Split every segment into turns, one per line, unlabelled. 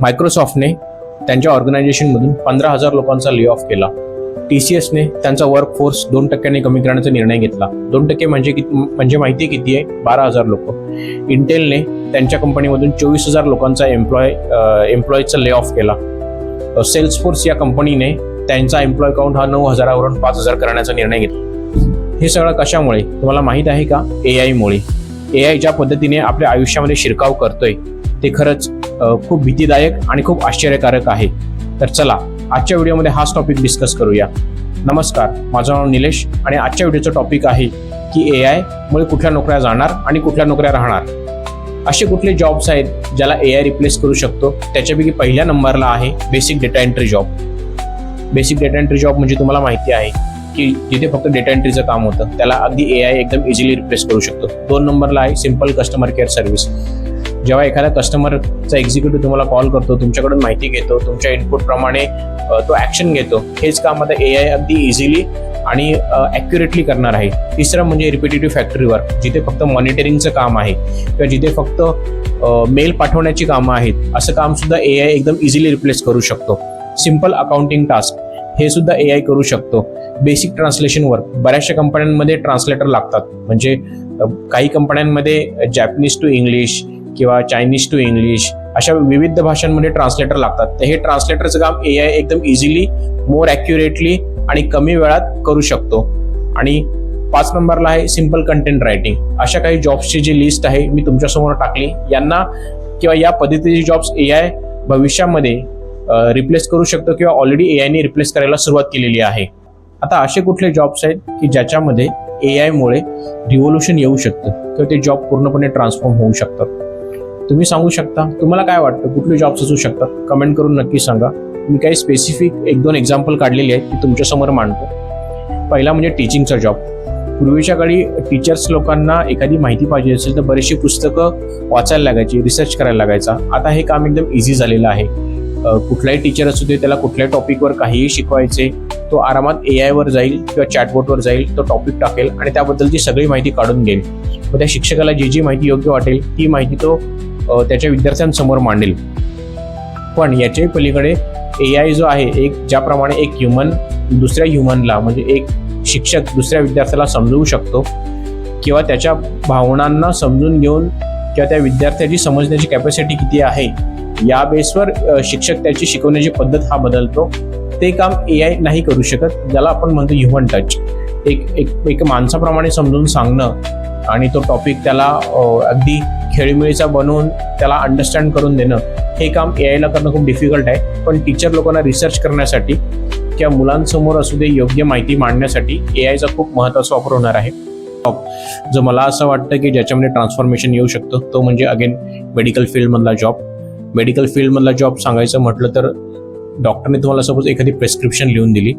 मायक्रोसॉफ्टने त्यांच्या ऑर्गनायझेशनमधून पंधरा हजार लोकांचा ले ऑफ केला. टी सी एसने त्यांचा वर्क फोर्स दोन टक्क्यांनी कमी करण्याचा निर्णय घेतला. दोन टक्के म्हणजे किती म्हणजे माहिती आहे किती आहे? बारा हजार लोक. इंटेलने त्यांच्या कंपनीमधून चोवीस हजार लोकांचा एम्प्लॉय एम्प्लॉईचा ले ऑफ केला. सेल्सफोर्स या कंपनीने त्यांचा एम्प्लॉय काउंट हा नऊ हजारावरून पाच हजार करण्याचा निर्णय घेतला. हे सगळं कशामुळे? तुम्हाला माहीत आहे का? ए आयमुळे ए आय ज्या पद्धतीने आपल्या आयुष्यामध्ये शिरकाव करतोय ते खरंच खूप भीतीदायक आणि खूप आश्चर्यकारक आहे. तर चला आजच्या व्हिडिओमध्ये हाच टॉपिक डिस्कस करूया. नमस्कार माझं नाव निलेश आणि आजच्या व्हिडिओचं टॉपिक आहे की ए आयमुळे कुठल्या नोकऱ्या जाणार आणि कुठल्या नोकऱ्या राहणार. असे कुठले जॉब्स आहेत ज्याला ए आय रिप्लेस करू शकतो? त्याच्यापैकी पहिल्या नंबरला आहे basic data entry job basic data entry job म्हणजे तुम्हाला माहिती आहे की जिथे फक्त डेटा एंट्रीचं काम होतं त्याला अगदी ए आय एकदम इझिली रिप्लेस करू शकतो. दोन नंबरला आहे सिंपल कस्टमर केअर सर्व्हिस जेव्हा एखाद्या कस्टमरचा एक्झिक्युटिव्ह तुम्हाला कॉल करतो तुमच्याकडून माहिती घेतो तुमच्या इनपुटप्रमाणे तो ॲक्शन घेतो हेच काम आता ए आय अगदी इझिली आणि ॲक्युरेटली करणार आहे. तिसरं म्हणजे रिपिटेटिव्ह फॅक्टरी वर्क जिथे फक्त मॉनिटरिंगचं काम आहे किंवा जिथे फक्त मेल पाठवण्याची कामं आहेत असं काम सुद्धा ए आय एकदम इझिली रिप्लेस करू शकतो. सिंपल अकाउंटिंग टास्क हे सुद्धा ए आय करू शकतो. बेसिक ट्रान्सलेशन वर्क बऱ्याचशा कंपन्यांमध्ये ट्रान्सलेटर लागतात. म्हणजे काही कंपन्यांमध्ये जॅपनीज टू इंग्लिश किंवा चायनीज टू इंग्लिश अशा विविध भाषांमध्ये ट्रान्सलेटर लागतात. तर हे ट्रान्सलेटरचं काम ए आय एकदम इझिली मोर ॲक्युरेटली आणि कमी वेळात करू शकतो. आणि पाच नंबरला आहे सिंपल कंटेंट रायटिंग अशा काही जॉब्सची जी लिस्ट आहे मी तुमच्यासमोर टाकली. यांना किंवा या पद्धतीचे जॉब्स ए आय भविष्यामध्ये रिप्लेस करू शकतो किंवा ऑलरेडी ए आयने रिप्लेस करायला सुरुवात केलेली आहे. आता असे कुठले जॉब्स आहेत की ज्याच्यामध्ये ए आयमुळे रिव्होल्युशन येऊ शकतं किंवा ते जॉब पूर्णपणे ट्रान्सफॉर्म होऊ शकतात तुम्ही सांगू शकता? तुम्हाला काय वाटतं? कुठले जॉब्स असू शकतात? कमेंट करून नक्की सांगा. मी काही स्पेसिफिक एक दोन एक्झाम्पल काढलेली आहेत ती तुमच्यासमोर मांडतो. पहिला म्हणजे टीचिंगचा जॉब पूर्वीच्या काळी टीचर्स लोकांना एखादी माहिती पाहिजे असेल तर बरीचशी पुस्तकं वाचायला लागायची रिसर्च करायला लागायचा. आता हे काम एकदम इझी झालेलं आहे. कुठलाही टीचर असू दे त्याला कुठल्याही टॉपिकवर काहीही शिकवायचे तो आरामात ए आयवर जाईल किंवा चॅटबोटवर जाईल तो टॉपिक टाकेल आणि त्याबद्दलची सगळी माहिती काढून घेईल. मग त्या शिक्षकाला जी जी माहिती योग्य वाटेल ती माहिती तो त्याच्या विद्यार्थ्यांसमोर मांडेल. पण याच्याही पलीकडे ए आय जो आहे एक ज्याप्रमाणे एक ह्युमन दुसऱ्या ह्युमनला म्हणजे एक शिक्षक दुसऱ्या विद्यार्थ्याला समजवू शकतो किंवा त्याच्या भावनांना समजून घेऊन किंवा त्या विद्यार्थ्याची समजण्याची कॅपॅसिटी किती आहे या बेसवर शिक्षक त्याची शिकवण्याची पद्धत हा बदलतो. ते काम ए आय नाही करू शकत. ज्याला आपण म्हणतो ह्युमन टच एक एक एक माणसाप्रमाणे समजून सांगणं आणि तो टॉपिक त्याला अगदी खेळीमेळीचा बनवून त्याला अंडरस्टँड करून देणं हे काम ए आयला करणं खूप डिफिकल्ट आहे. पण टीचर लोकांना रिसर्च करण्यासाठी किंवा मुलांसमोर असू दे योग्य माहिती मांडण्यासाठी ए आयचा खूप महत्त्वाचा वापर होणार आहे. जो मला असं वाटतं की ज्याच्यामध्ये ट्रान्सफॉर्मेशन येऊ शकतं तो म्हणजे अगेन मेडिकल फील्डमधला जॉब मेडिकल फील्डमधला जॉब सांगायचं म्हटलं तर डॉक्टरने तुम्हाला सपोज एखादी प्रिस्क्रिप्शन लिहून दिली.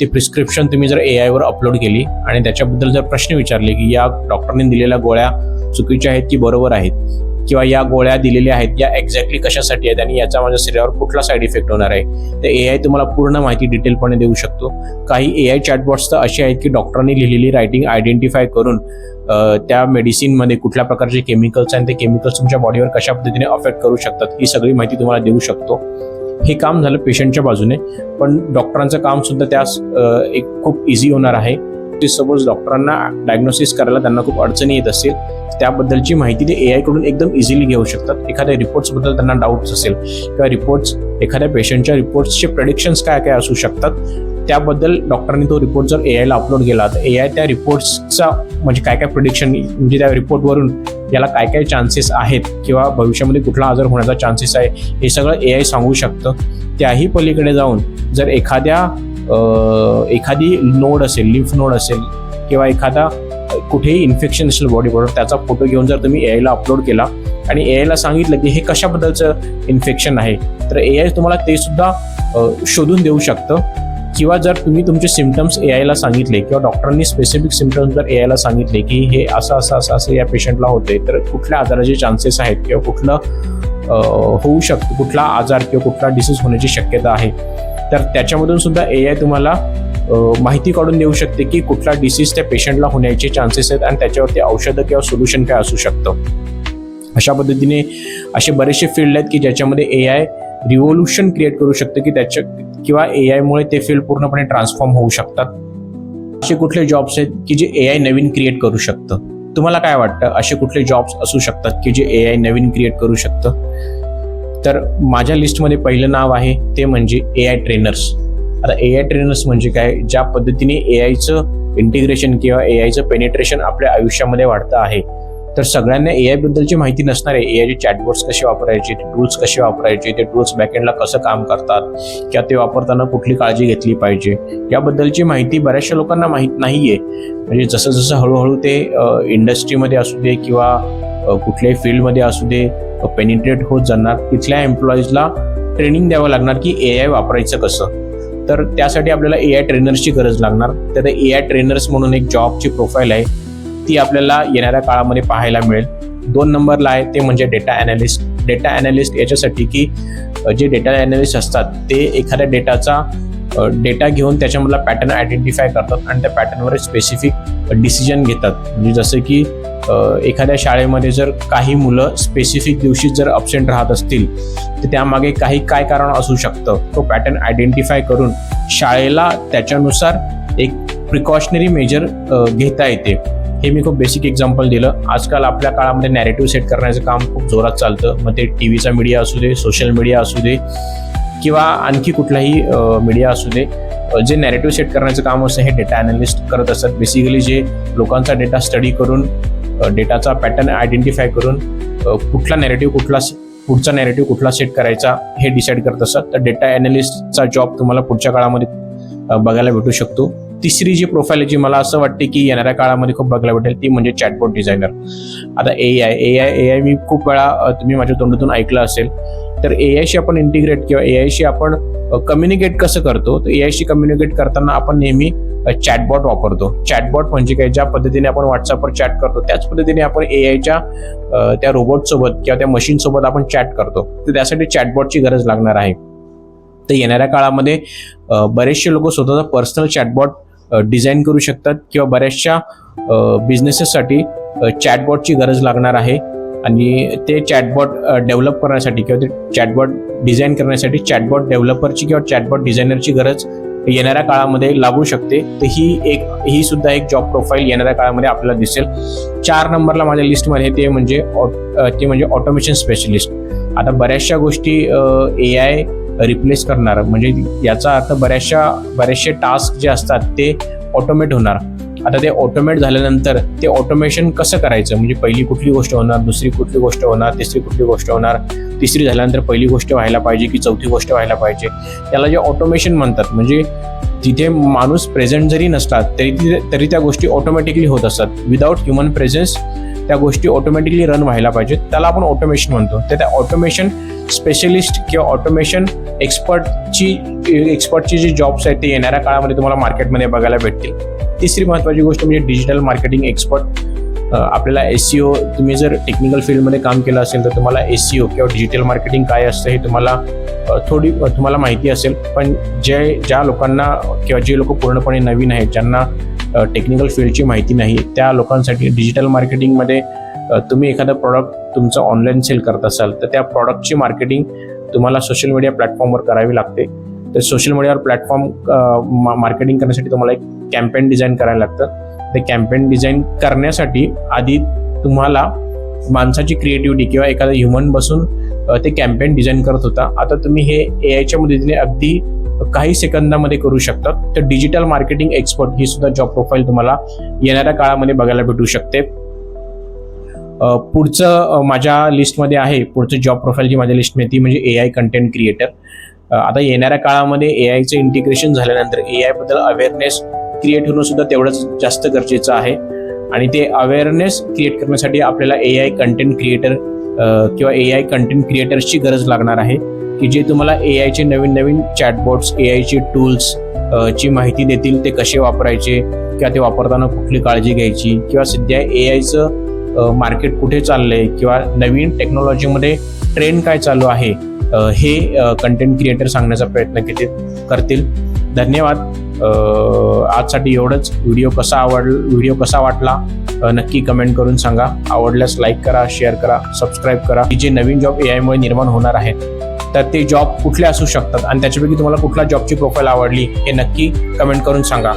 ती प्रिस्क्रिप्शन तुम्ही जर ए आयवर अपलोड केली आणि त्याच्याबद्दल जर प्रश्न विचारले की या डॉक्टरने दिलेल्या गोळ्या चुकीच्या आहेत की बरोबर आहेत किंवा या गोळ्या दिलेल्या आहेत या एक्झॅक्टली कशासाठी आहेत आणि याचा माझ्या शरीरावर कुठला साईड इफेक्ट होणार आहे तर ए आय तुम्हाला पूर्ण माहिती डिटेलपणे देऊ शकतो. काही ए आय चॅटबॉट्स तर असे आहेत की डॉक्टरांनी लिहिलेली रायटिंग आयडेंटिफाय करून त्या मेडिसिनमध्ये कुठल्या प्रकारचे केमिकल्स आहेत ते केमिकल्स तुमच्या बॉडीवर कशा पद्धतीने अफेक्ट करू शकतात ही सगळी माहिती तुम्हाला देऊ शकतो. हे काम झालं पेशंटच्या बाजूने. पण डॉक्टरांचं काम सुद्धा त्यास एक खूप इझी होणार आहे. ते सपोज डॉक्टरांना डायग्नोसिस करायला त्यांना खूप अडचणी येत असेल त्याबद्दलची माहिती ते ए आयकडून एकदम इझिली घेऊ शकतात. एखाद्या रिपोर्ट्सबद्दल त्यांना डाऊट्स असेल किंवा रिपोर्ट्स एखाद्या पेशंटच्या रिपोर्ट्सचे प्रडिक्शन्स काय काय असू शकतात त्याबद्दल डॉक्टरांनी तो रिपोर्ट जर ए आयला अपलोड केला तर ए आय त्या रिपोर्ट्सचा म्हणजे काय काय प्रडिक्शन म्हणजे त्या रिपोर्टवरून याला काय काय चान्सेस आहेत किंवा भविष्यामध्ये कुठला आजार होण्याचा चान्सेस आहे हे सगळं ए आय सांगू शकतं. त्याही पलीकडे जाऊन जर एखाद्या एखादी नोड असेल लिम्फ नोड असेल किंवा एखादा कुठेही इन्फेक्शन असेल बॉडी बरोबर त्याचा फोटो घेऊन जर तुम्ही ए आयला अपलोड केला आणि ए आयला सांगितलं की हे कशाबद्दलचं इन्फेक्शन आहे तर ए आय तुम्हाला ते सुद्धा शोधून देऊ शकतं. किंवा जर तुम्ही तुमचे सिमटम्स ए आयला सांगितले किंवा डॉक्टरांनी स्पेसिफिक सिमटम्स जर ए आयला सांगितले की हे असं असं असं असं या पेशंटला होते तर कुठल्या आजाराचे चान्सेस आहेत किंवा कुठलं होऊ शकतं कुठला आजार किंवा कुठला डिसीज होण्याची शक्यता आहे. तर त्याच्यामधून सुद्धा ए आय तुम्हाला माहिती काढून देऊ शकते की कुठला डिसीज त्या पेशंटला होण्याचे चान्सेस आहेत आणि त्याच्यावरती औषधं किंवा सोल्युशन काय असू शकतं. अशा पद्धतीने असे बरेचसे फील्ड आहेत की ज्याच्यामध्ये ए आय रिव्होल्युशन क्रिएट करू शकतं की त्याच्या किंवा ए आयमुळे ते फील्ड पूर्णपणे ट्रान्सफॉर्म होऊ शकतात. असे कुठले जॉब्स आहेत की जे ए आय नवीन क्रिएट करू शकतं? तुम्हाला काय वाटतं? असे कुठले जॉब्स असू शकतात की जे ए आय नवीन क्रिएट करू शकतं? तर माझ्या लिस्टमध्ये पहिलं नाव आहे ते म्हणजे ए आय ट्रेनर्स आता ए आय ट्रेनर्स म्हणजे काय? ज्या पद्धतीने ए आयचं इंटिग्रेशन किंवा ए आयचं पेनिट्रेशन आपल्या आयुष्यामध्ये वाढतं आहे. तर सगळ्यांना ए आय बद्दलची माहिती नसणार आहे. ए आयचे चॅटबोर्ड्स कसे वापरायचे ते टूल्स कसे वापरायचे ते टूल्स बॅकएंडला कसं काम करतात किंवा ते वापरताना कुठली काळजी घेतली पाहिजे याबद्दलची माहिती बऱ्याचशा लोकांना माहीत नाही आहे म्हणजे जसं जसं हळूहळू ते इंडस्ट्रीमध्ये असू दे किंवा कुठल्याही फील्डमध्ये असू दे पेनिट्रेट होत जाणार तिथल्या एम्प्लॉईजला ट्रेनिंग द्यावं लागणार की ए आय वापरायचं कसं. तर त्यासाठी आपल्याला ए आय ट्रेनर्सची गरज लागणार. तर ए आय ट्रेनर्स म्हणून एक जॉबची प्रोफाईल आहे. ती आपल्याला येणाऱ्या काळामध्ये पाहायला मिळेल. दोन नंबरला आहे ते म्हणजे डेटा ॲनालिस्ट डेटा ॲनालिस्ट याच्यासाठी की जे डेटा ॲनालिस्ट असतात ते एखाद्या डेटाचा डेटा घेऊन त्याच्यामधला पॅटर्न आयडेंटिफाय करतात आणि त्या पॅटर्नवर स्पेसिफिक डिसिजन घेतात. म्हणजे जसं की एखाद्या शाळेमध्ये जर काही मुलं स्पेसिफिक दिवशी जर अबसेंट राहत असतील तर त्यामागे काही काय कारण असू शकतं? तो पॅटर्न आयडेंटिफाय करून शाळेला त्याच्यानुसार एक प्रिकॉशनरी मेजर घेता येते. हे मी खूप बेसिक एक्झाम्पल दिलं. आजकाल आपल्या काळामध्ये नॅरेटिव्ह सेट करण्याचं काम खूप जोरात चालतं. मग ते टी व्हीचा मीडिया असू दे सोशल मीडिया असू दे किंवा आणखी कुठलाही मीडिया असू दे जे नॅरेटिव्ह सेट करण्याचं काम असतं हे डेटा अनालिस्ट करत असतात. बेसिकली जे लोकांचा डेटा स्टडी करून डेटाचा पॅटर्न आयडेंटिफाय करून कुठला नॅरेटिव्ह कुठला पुढचा नॅरेटिव्ह कुठला सेट करायचा हे डिसाईड करत असतात. तर डेटा अनालिस्टचा जॉब तुम्हाला पुढच्या काळामध्ये बघायला भेटू शकतो. तिसरी जी प्रोफाईल आहे जी मला असं वाटते की येणाऱ्या काळामध्ये खूप बघायला भेटेल ती म्हणजे चॅटबोट डिझायनर आता A I A I A I मी खूप वेळा तुम्ही माझ्या तोंडातून ऐकलं असेल तर ए आयशी आपण इंटिग्रेट किंवा ए आयशी आपण कम्युनिकेट कसं करतो? तर ए आयशी कम्युनिकेट करताना आपण नेहमी चॅटबॉट वापरतो. चॅटबॉट म्हणजे काय? ज्या पद्धतीने आपण व्हॉट्सअपवर चॅट करतो त्याच पद्धतीने आपण ए आयच्या त्या रोबोटसोबत किंवा त्या मशीनसोबत आपण चॅट करतो. तर त्यासाठी चॅटबॉटची गरज लागणार आहे. तर येणाऱ्या काळामध्ये बरेचसे लोक स्वतःचा पर्सनल चॅटबॉट डिझाईन करू शकतात किंवा बऱ्याचशा बिझनेसेससाठी चॅटबॉटची गरज लागणार आहे. आणि ते चॅटबॉट डेव्हलप करण्यासाठी किंवा ते चॅटबॉट डिझाईन करण्यासाठी चॅटबॉट डेव्हलपरची किंवा चॅटबॉट डिझायनरची गरज येणाऱ्या काळामध्ये लागू शकते. तर ही एक ही सुद्धा एक जॉब प्रोफाईल येणाऱ्या काळामध्ये आपल्याला दिसेल. चार नंबरला माझ्या लिस्टमध्ये ते म्हणजे ते म्हणजे ऑटोमेशन स्पेशलिस्ट आता बऱ्याचशा गोष्टी ए आय रिप्लेस करणार. म्हणजे याचा अर्थ बऱ्याचशा बरेचसे टास्क जे असतात ते ऑटोमेट होणार. आता ते ऑटोमेट झाल्यानंतर ते ऑटोमेशन कसं करायचं? म्हणजे पहिली कुठली गोष्ट होणार दुसरी कुठली गोष्ट होणार तिसरी कुठली गोष्ट होणार? तिसरी झाल्यानंतर पहिली गोष्ट व्हायला पाहिजे की चौथी गोष्ट व्हायला पाहिजे? त्याला जे ऑटोमेशन म्हणतात म्हणजे तिथे माणूस प्रेझेंट जरी नसला तरी तरी त्या गोष्टी ऑटोमॅटिकली होत असतात. विदाऊट ह्युमन प्रेझेन्स त्या गोष्टी ऑटोमॅटिकली रन व्हायला पाहिजेत. त्याला आपण ऑटोमेशन म्हणतो. तर त्या ऑटोमेशन स्पेशलिस्ट किंवा ऑटोमेशन एक्सपर्टची एक्सपर्टची जी जॉब्स आहेत ते येणाऱ्या काळामध्ये तुम्हाला मार्केटमध्ये बघायला भेटतील. तिसरी महत्त्वाची गोष्ट म्हणजे डिजिटल मार्केटिंग एक्सपर्ट आपल्याला एस सी ओ तुम्ही जर टेक्निकल फील्डमध्ये काम केलं असेल तर तुम्हाला एस सी ओ किंवा डिजिटल मार्केटिंग काय असतं हे तुम्हाला थोडी तुम्हाला माहिती असेल. पण जे ज्या लोकांना किंवा जे लोक पूर्णपणे नवीन आहेत ज्यांना टेक्निकल फील्डची माहिती नाही. त्या लोकांसाठी डिजिटल मार्केटिंगमध्ये तुम्ही एखादं प्रॉडक्ट तुमचं ऑनलाईन सेल करत असाल तर त्या प्रॉडक्टची मार्केटिंग तुम्हाला सोशल मीडिया प्लॅटफॉर्मवर करावी लागते. तर सोशल मीडियावर प्लॅटफॉर्म मार्केटिंग करण्यासाठी तुम्हाला एक कॅम्पेन डिझाईन करायला लागतं. ते कॅम्पेन डिझाईन करण्यासाठी आधी तुम्हाला माणसाची क्रिएटिव्हिटी किंवा एखादा ह्युमन बसून ते कॅम्पेन डिझाईन करत होता. आता तुम्ही हे ए आयच्या मदतीने अगदी काही सेकंदामध्ये करू शकतात. तर डिजिटल मार्केटिंग एक्सपर्ट ही सुद्धा जॉब प्रोफाईल तुम्हाला येणाऱ्या काळामध्ये बघायला भेटू शकते. पुढचं माझ्या लिस्टमध्ये आहे पुढचं जॉब प्रोफाईल जी माझ्या लिस्टमध्ये ती म्हणजे ए आय कंटेंट क्रिएटर आता येणाऱ्या काळामध्ये ए आयचं इंटिग्रेशन झाल्यानंतर ए आयबद्दल अवेअरनेस क्रिएट होणं सुद्धा तेवढंच जास्त गरजेचं आहे. आणि ते अवेअरनेस क्रिएट करण्यासाठी आपल्याला ए आय कंटेंट क्रिएटर किंवा ए आय कंटेंट क्रिएटर्सची गरज लागणार आहे. की जे तुम्हाला ए आयचे नवीन नवीन चॅटबॉट्स ए आयचे टूल्स ची माहिती देतील ते कसे वापरायचे किंवा ते वापरताना कुठली काळजी घ्यायची किंवा सध्या ए आयचं मार्केट कुठे चाललंय किंवा नवीन टेक्नॉलॉजीमध्ये ट्रेंड काय चालू आहे हे कंटेंट क्रिएटर सांगण्याचा प्रयत्न किती करतील. धन्यवाद. आजसाठी एवढंच. व्हिडिओ कसा आवड व्हिडिओ कसा वाटला नक्की कमेंट करून सांगा. आवडल्यास लाईक करा शेअर करा सबस्क्राईब करा. की जे नवीन जॉब ए आयमुळे निर्माण होणार आहेत तर ते जॉब कुठले असू शकतात आणि त्याच्यापैकी तुम्हाला कुठला जॉबची प्रोफाईल आवडली हे नक्की कमेंट करून सांगा.